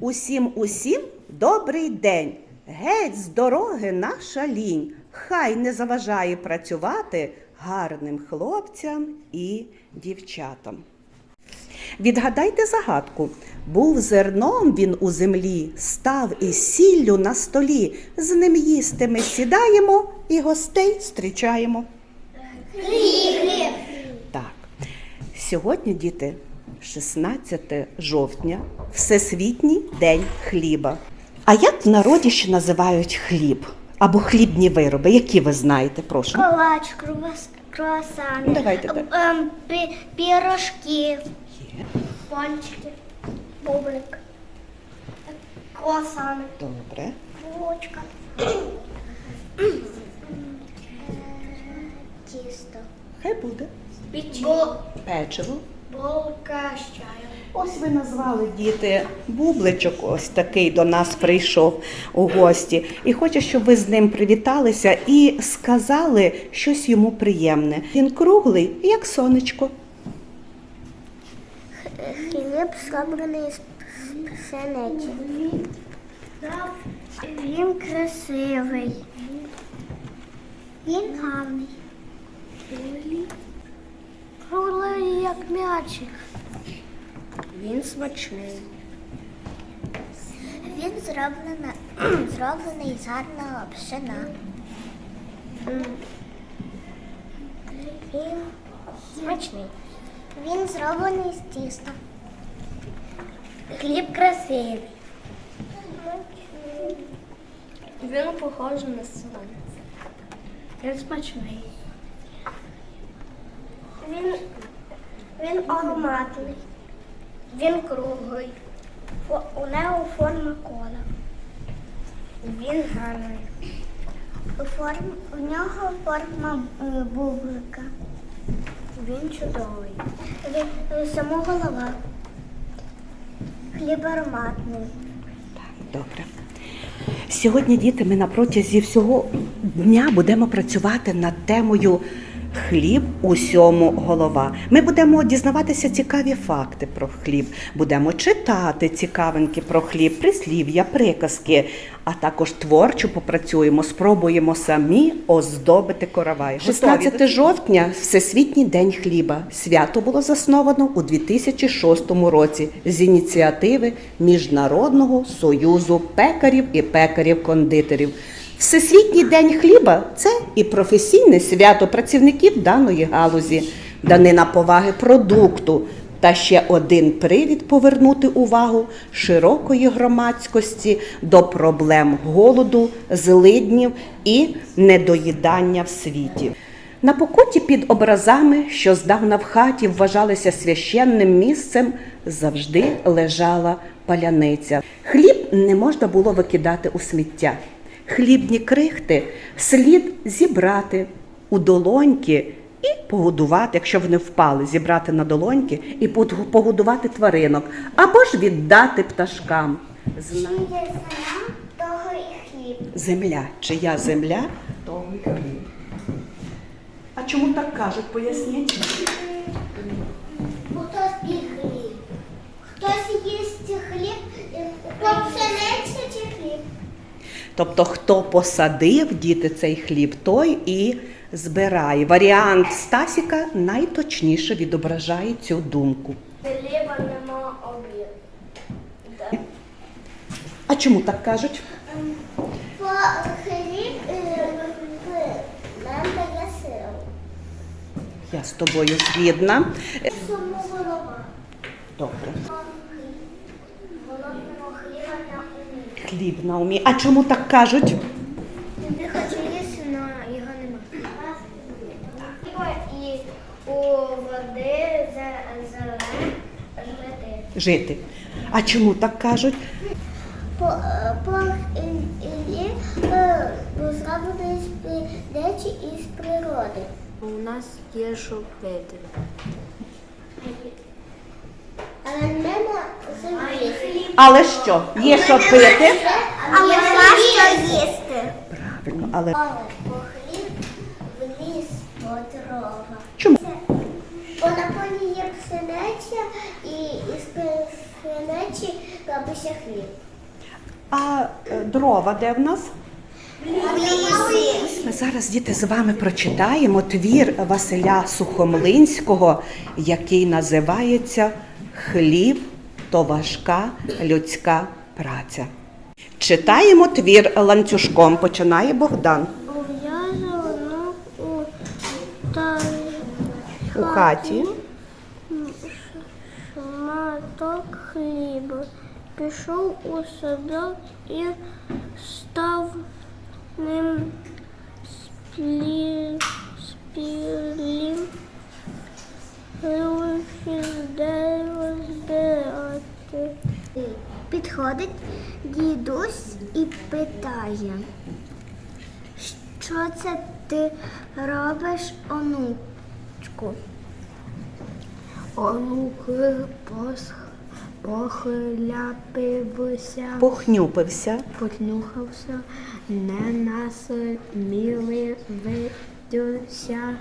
Усім усім добрий день. Геть з дороги наша лінь. Хай не заважає працювати гарним хлопцям і дівчатам. Відгадайте загадку. Був зерном він у землі, став із сіллю на столі. З ним їсти ми сідаємо і гостей зустрічаємо. Так. Сьогодні, діти, 16 жовтня, Всесвітній день хліба. А як в народі ще називають хліб? Або хлібні вироби? Які ви знаєте, прошу? Колач, круас, круасани, Ну, давайте так. ем, пірожки, пончики, бублик, круасани, Добре. булочка, тісто, Хай буде. Печиво. Булка з чаєм. Ось ви назвали діти бубличок, ось такий до нас прийшов у гості. І хочу, щоб ви з ним привіталися і сказали щось йому приємне. Він круглий, як сонечко. Хліб зроблений з пшениці. Він красивий. Він гарний. Круглий, як м'ячик. Він смачний. Він зроблений, зроблений з гарного пшена. Він смачний. Він зроблений з тіста. Хліб красивий. Він похожий на сонце. Він смачний. Він, він ароматний. Він круглий. У нього форма кола. Він гарний. У, форм, у нього форма е, бублика. Він чудовий. Він е, сама голова. Хліб ароматний. Добре. Сьогодні, діти, ми на протязі всього дня будемо працювати над темою Хліб усьому голова. Ми будемо дізнаватися цікаві факти про хліб, будемо читати цікавинки про хліб, прислів'я, приказки, а також творчо попрацюємо, спробуємо самі оздобити коровай. 16 жовтня Всесвітній день хліба. Свято було засновано у 2006 році з ініціативи Міжнародного союзу пекарів і пекарів-кондитерів. Всесвітній день хліба це і професійне свято працівників даної галузі, данина поваги продукту. Та ще один привід повернути увагу широкої громадськості до проблем голоду, злиднів і недоїдання в світі. На покоті під образами, що здавна в хаті вважалися священним місцем, завжди лежала паляниця. Хліб не можна було викидати у сміття. Хлібні крихти слід зібрати у долоньки і погодувати, якщо вони впали, зібрати на долоньки і погодувати тваринок, або ж віддати пташкам. Зна... Земля, того і хліб. Земля, чия земля, того й хліб. А чому так кажуть, поясніть? Бо хтось п'є хліб. Хтось їсть хліб, хто пшениця чи хліб. Тобто, хто посадив діти цей хліб, той і збирає. Варіант Стасіка найточніше відображає цю думку. Хліба нема обід. А чому так кажуть? Бо хліб е, нам дає силу. Я з тобою згідна. Добре. Хліб на умі. А чому так кажуть? Не хочу їсти, але його нема. І у води зелен жити. Жити. А чому так кажуть? По, по Іллі з речі із природи. У нас є що пити. Але що? Є що пити? Але що їсти. Правильно, але по хліб в по дрова. чому? Бо на полі є пшениця і із синечі бабуся хліб. А е, дрова де в нас? Ми зараз діти з вами прочитаємо твір Василя Сухомлинського, який називається Хліб то важка людська праця. Читаємо твір ланцюжком. Починає Богдан. У хаті. шматок хліба. Пішов у садок і став ним сплі, дерева збирати. Підходить дідусь і питає, що це ти робиш, онучку? Онуки пос... похиляпився, Похнюпився. потнюхався, не насміли видюся,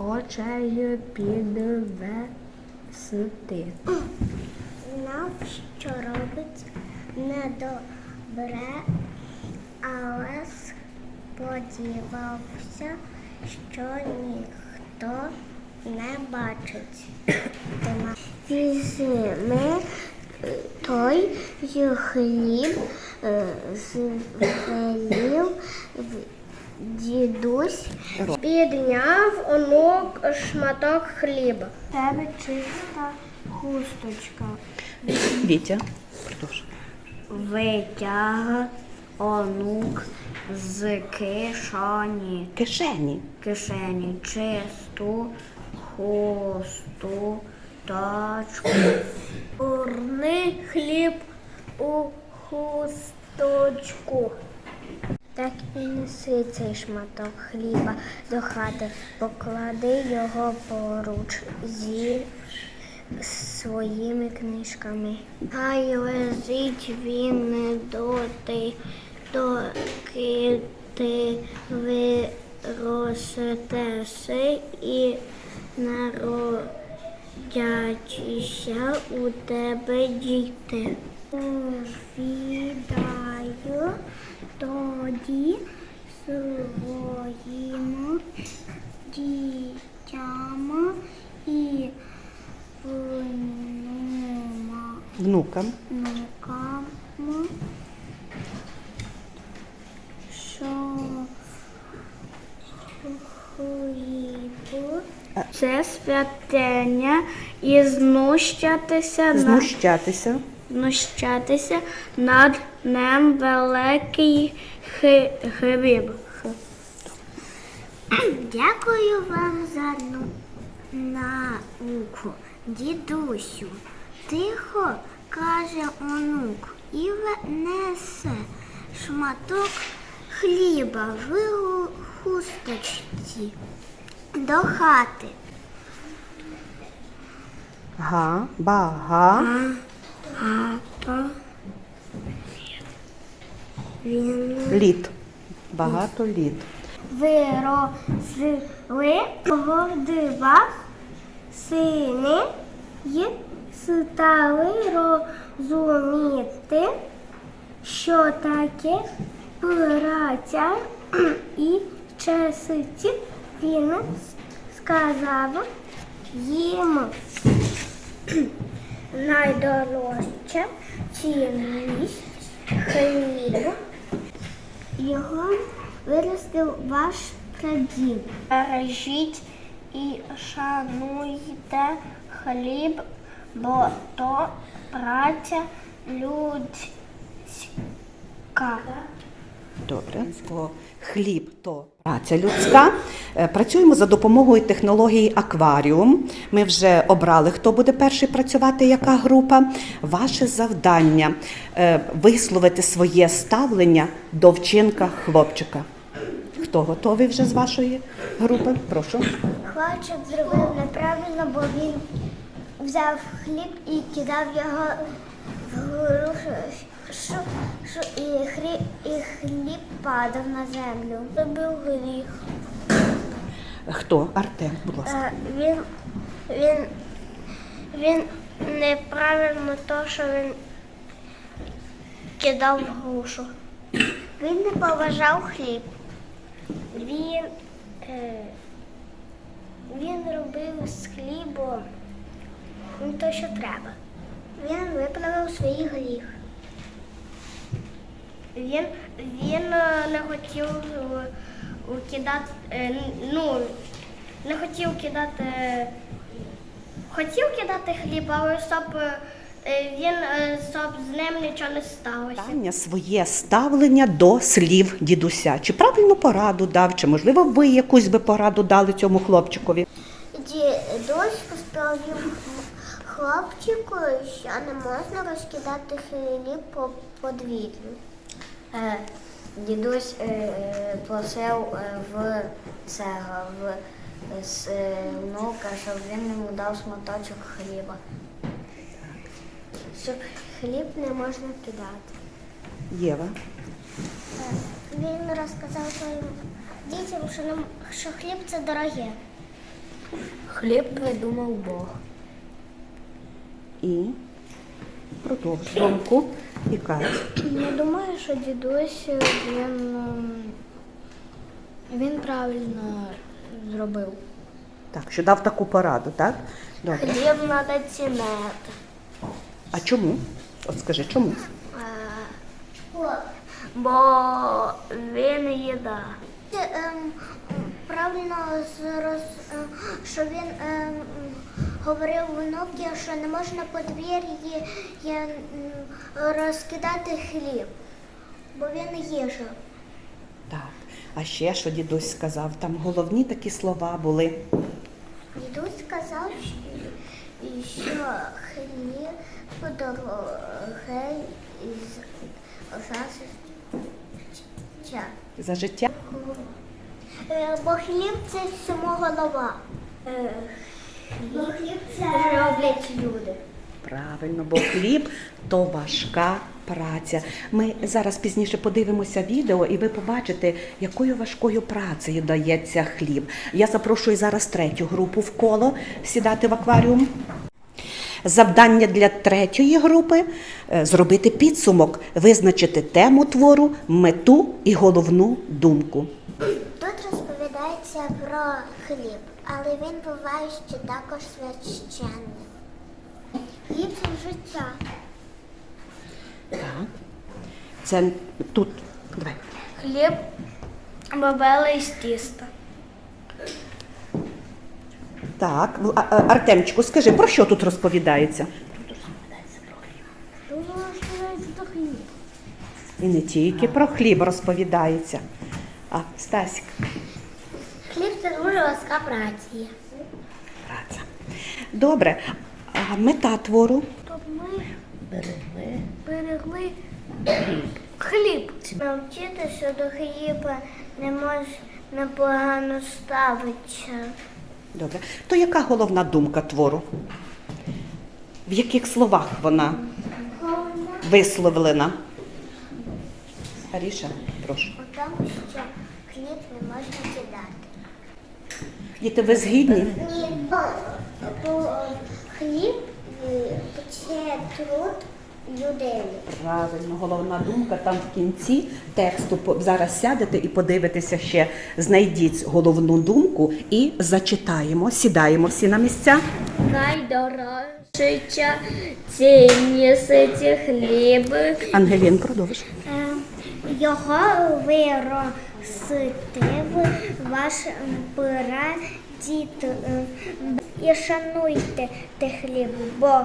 очею підвести. Знав, що робить недобре, але сподівався, що ніхто не бачить. Візьми той хліб е, звелів в- дідусь, підняв онук шматок хліба. Тебе чиста хусточка. Вітя. Витяг онук з кишені, Кишені. кишені чисту хусту точку. Урни хліб у хусточку. Так і неси цей шматок хліба до хати, поклади його поруч зі своїми книжками. Хай лежить він не доти, доки ти виростеши і народяться у тебе діти. Відаю тоді своїм дітям і Внукам. внукам, що хлібу це святення і знущатися Знущатися. знущатися над ним великий хліб. Дякую вам за науку, дідусю. Тихо каже онук і несе шматок хліба в хусточці до хати. Га. Бага. Гато. Він Лід. Багато лід. виросли дива сини й стали розуміти, що таке праця і честі він сказав їм найдорожча цінність хліб. Його виростив ваш прадід. Бережіть і шануйте хліб, бо то праця людська. Добре. Хліб то праця людська. Е, Працюємо за допомогою технології акваріум. Ми вже обрали, хто буде перший працювати, яка група. Ваше завдання е, висловити своє ставлення до вчинка хлопчика. Хто готовий вже з вашої групи? Прошу. Хлопчик зробив неправильно, бо він взяв хліб і кидав його вгору, що, що, і, хліб, і хліб падав на землю. Це був гріх. Хто? Артем, будь ласка. Е, Він, він, він неправильно то, що він кидав грушу. Він не поважав хліб. Він, е, він робив з хлібом не те, що треба. Він виправив свій гріх. Він, він е, не хотів е, кидати, е, ну, не хотів кидати, хотів кидати хліб, але щоб він, щоб з ним нічого не сталося. Питання своє ставлення до слів дідуся. Чи правильну пораду дав, чи можливо ви якусь би пораду дали цьому хлопчикові? Дідусь розповів хлопчику, що не можна розкидати хліб по подвір'ю. Е, дідусь е, е, просив е, в цього в з е, внука, щоб він йому дав шматочок хліба. Що хліб не можна кидати. Єва. Він розказав своїм дітям, що, нам, що хліб це дороге. Хліб придумав Бог. І продовж думку і Катя. Я думаю, що дідусь він, ем, він правильно зробив. Так, що дав таку пораду, так? Добре. Хліб треба цінити. А чому? От скажи, чому? Бо він їда. Ем, правильно е, що він ем, говорив внуки, що не можна подвір'ї розкидати хліб, бо він їжа. Так. А ще що дідусь сказав? Там головні такі слова були. Дідусь сказав, що, хліб дорогий із життя. За життя. Е, Бо хліб це всьому голова. Бо хліб це роблять люди. Правильно, бо хліб то важка праця. Ми зараз пізніше подивимося відео, і ви побачите, якою важкою працею дається хліб. Я запрошую зараз третю групу в коло сідати в акваріум. Завдання для третьої групи зробити підсумок, визначити тему твору, мету і головну думку. Тут розповідається про хліб, але він буває ще також священний. Хліб це життя. Так. Це тут. Давай. Хліб бабели з тіста. Так, а- а, Артемчику, скажи, про що тут розповідається? Дуже розповідається про хліб. І не тільки про хліб розповідається. А, Стасік, Хліб це праця. праця. Добре. А мета твору? Щоб ми берегли, берегли хліб. Навчити, що до хліба не можна погано ставитися. Добре. То яка головна думка твору? В яких словах вона висловлена? Аріша, прошу. Тому, що хліб не можна. Діти, ви згідні? Ні, бо, хліб е, це труд людини. Правильно, головна думка там в кінці тексту зараз сядете і подивитеся ще, знайдіть головну думку і зачитаємо. Сідаємо всі на місця. Найдорожча цінність хліб. Ангелін, продовж. Його виростив ваш е, і шануйте те хліб, бо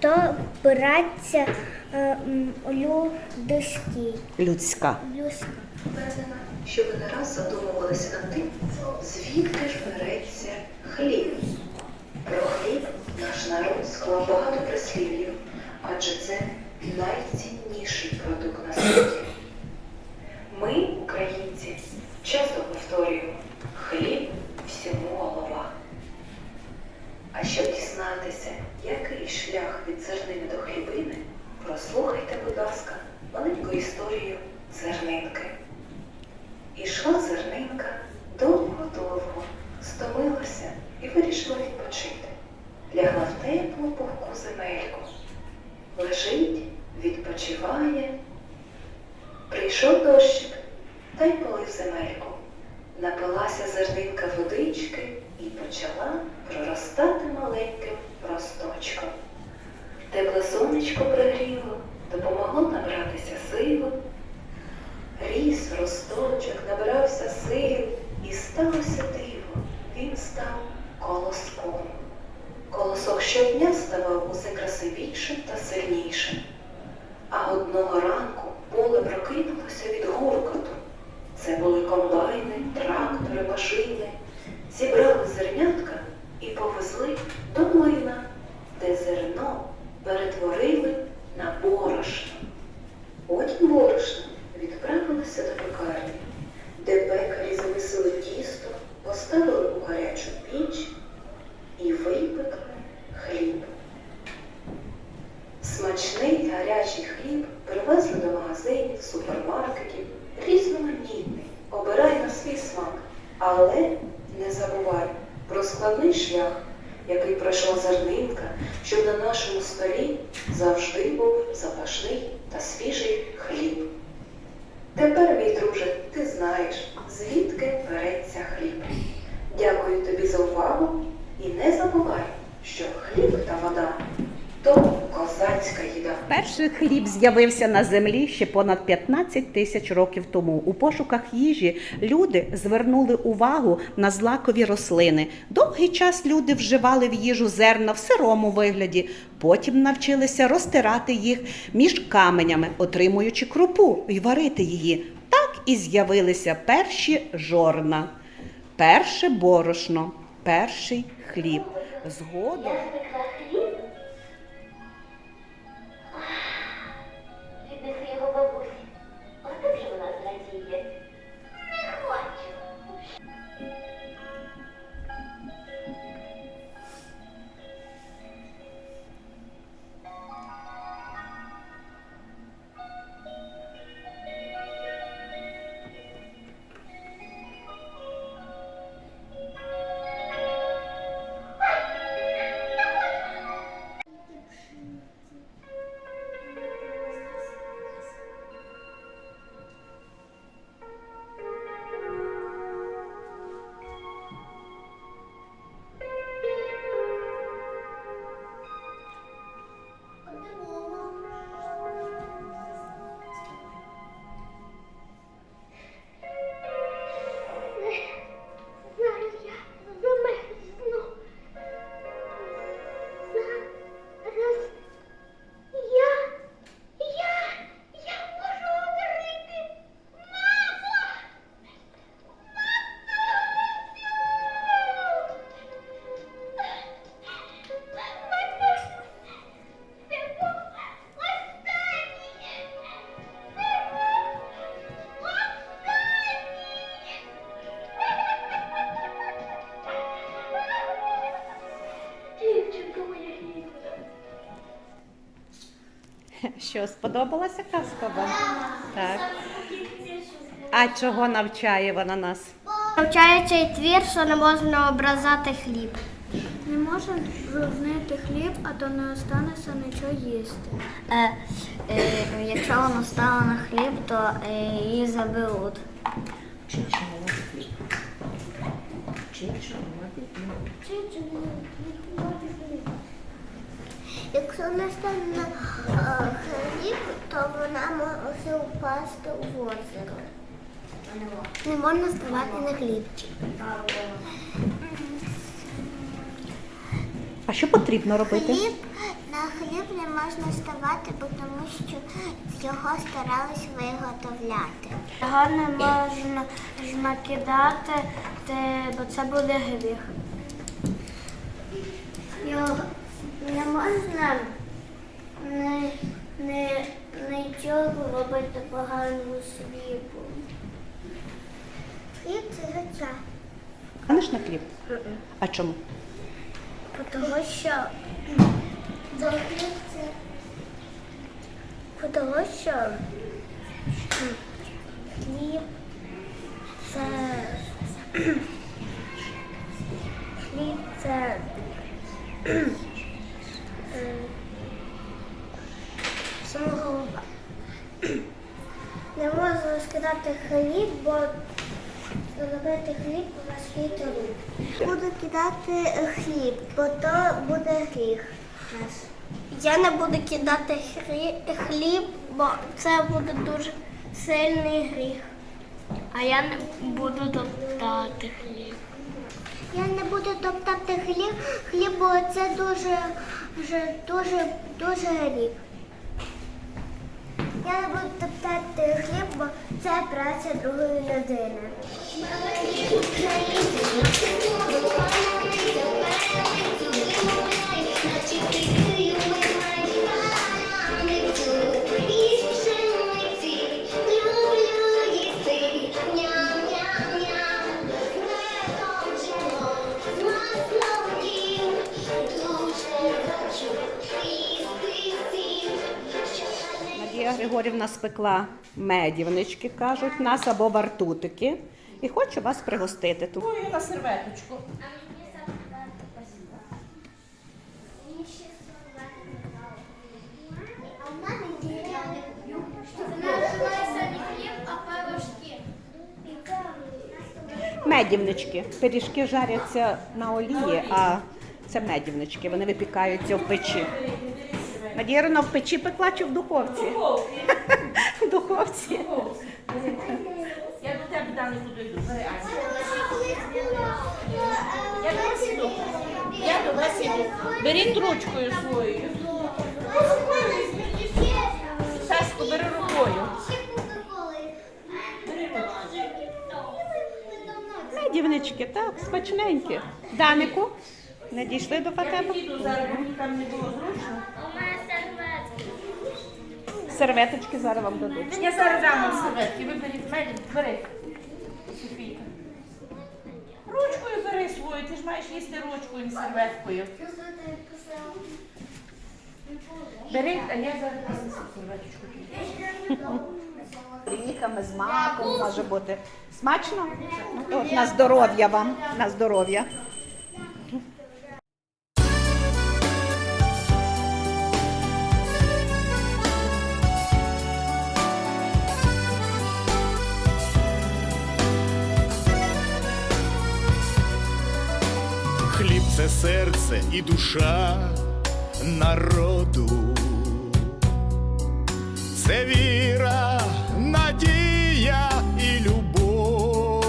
то праця м, людський. Людська. людська. Що ви не раз задумувалися над тим, звідки ж береться хліб. Про хліб наш народ склав багато прислів'їв, адже це найцінніший продукт на світі. Ми, українці, часто повторюємо хліб всьому голова. А щоб дізнатися, який шлях від зернини до хлібини, прослухайте, будь ласка, маленьку історію зернинки. Ішла зернинка довго-довго, стомилася і вирішила відпочити. Лягла в теплу пухку земель відпочиває. Прийшов дощик та й полив земельку. Напилася зернинка водички і почала проростати маленьким росточком. Тепле сонечко пригріло, допомогло набратися силу. Ріс росточок, набирався сил, і сталося диво. Він став колоском. Колосок щодня ставав усе красивішим та сильнішим. А одного ранку поле прокинулося від гуркоту. Це були комбайни, трактори, машини. Зібрали зернятка і повезли до млина, де зерно перетворили на борошно. Потім борошно відправилося до пекарні, де пекарі замісили тісто, поставили у гарячу піч і випекли хліб. Смачний гарячий хліб привезли до магазинів, супермаркетів, різноманітний. Обирай на свій смак, але не забувай про складний шлях, який пройшла зернинка, щоб на нашому столі завжди був запашний та свіжий хліб. Тепер, мій друже, ти знаєш, звідки береться хліб. Дякую тобі за увагу і не забувай, що хліб та вода то козацька їда. Перший хліб з'явився на землі ще понад 15 тисяч років тому. У пошуках їжі люди звернули увагу на злакові рослини. Довгий час люди вживали в їжу зерна в сирому вигляді, потім навчилися розтирати їх між каменями, отримуючи крупу і варити її. Так і з'явилися перші жорна, перше борошно, перший хліб. Згодом. Що, сподобалася казка вам? Так. А чого навчає вона нас? Навчає цей твір, що не можна образати хліб. Не можна жовнити хліб, а то не останеться нічого їсти. Е, е, якщо вона стала на хліб, то е, її заберуть. Якщо не стане на е, хліб, то вона може впасти в озеро. Не можна ставати на хлібчик. А що потрібно робити? Хліб на хліб не можна ставати, бо тому що його старались виготовляти. Його не можна ж накидати, бо це буде гріх. Його не можна не, не, нічого робити поганому світу. Хліб це життя. Станеш на хліб? А чому? Тому що за хліб це тому що хліб це хліб це е, самого не можна хліб, бо зробити хліб важкий рук. Буду кидати хліб, бо то буде гріх наш. Я не буду кидати хліб, бо це буде дуже сильний гріх. А я не буду топтати хліб. Я не буду топтати хліб, хліб, бо це дуже, дуже, дуже, дуже гріх. Я не буду топтати хліб, бо це праця другої людини. Надія Григорівна спекла медівнички, кажуть, нас або вартутики. І хочу вас пригостити тут. Ой, на серветочку. Медівнички. Пиріжки жаряться на олії, а це медівнички. Вони випікаються в печі. Надія в печі пекла чи в духовці? Духовці. Я до тебе далі туди йду. Бери, Аня. Я до вас іду. Я до вас іду. Беріть ручкою своєю. Саску, бери рукою. Медівнички, так, смачненькі. Данику, не дійшли до Я тебе? піду зараз, бо мені там не було зручно. Серветочки зараз вам дадуть. Я зараз дам вам серветки. Ви беріть бери. Софійка. Ручкою бери свою, ти ж маєш їсти ручкою, не серветкою. Бери, а я зараз принесу серветочку. Горіхами з маком може бути. Смачно? Ну, От, на здоров'я вам, на здоров'я. Це серце і душа народу, це віра, надія і любов.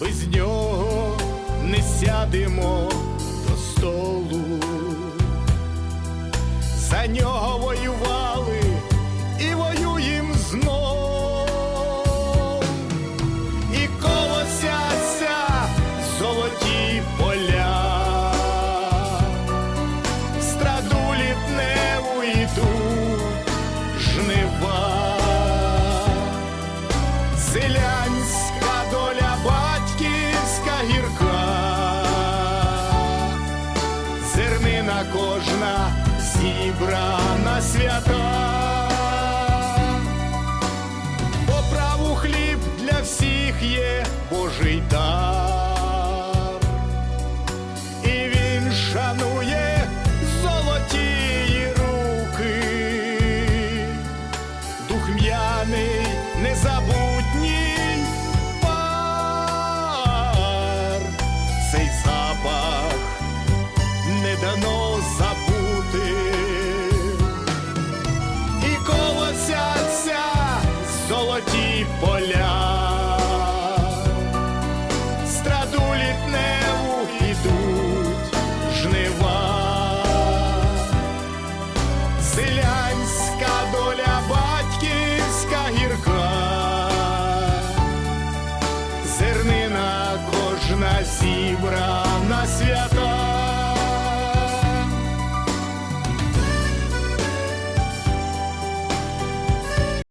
Без нього не сядемо до столу. За нього воювали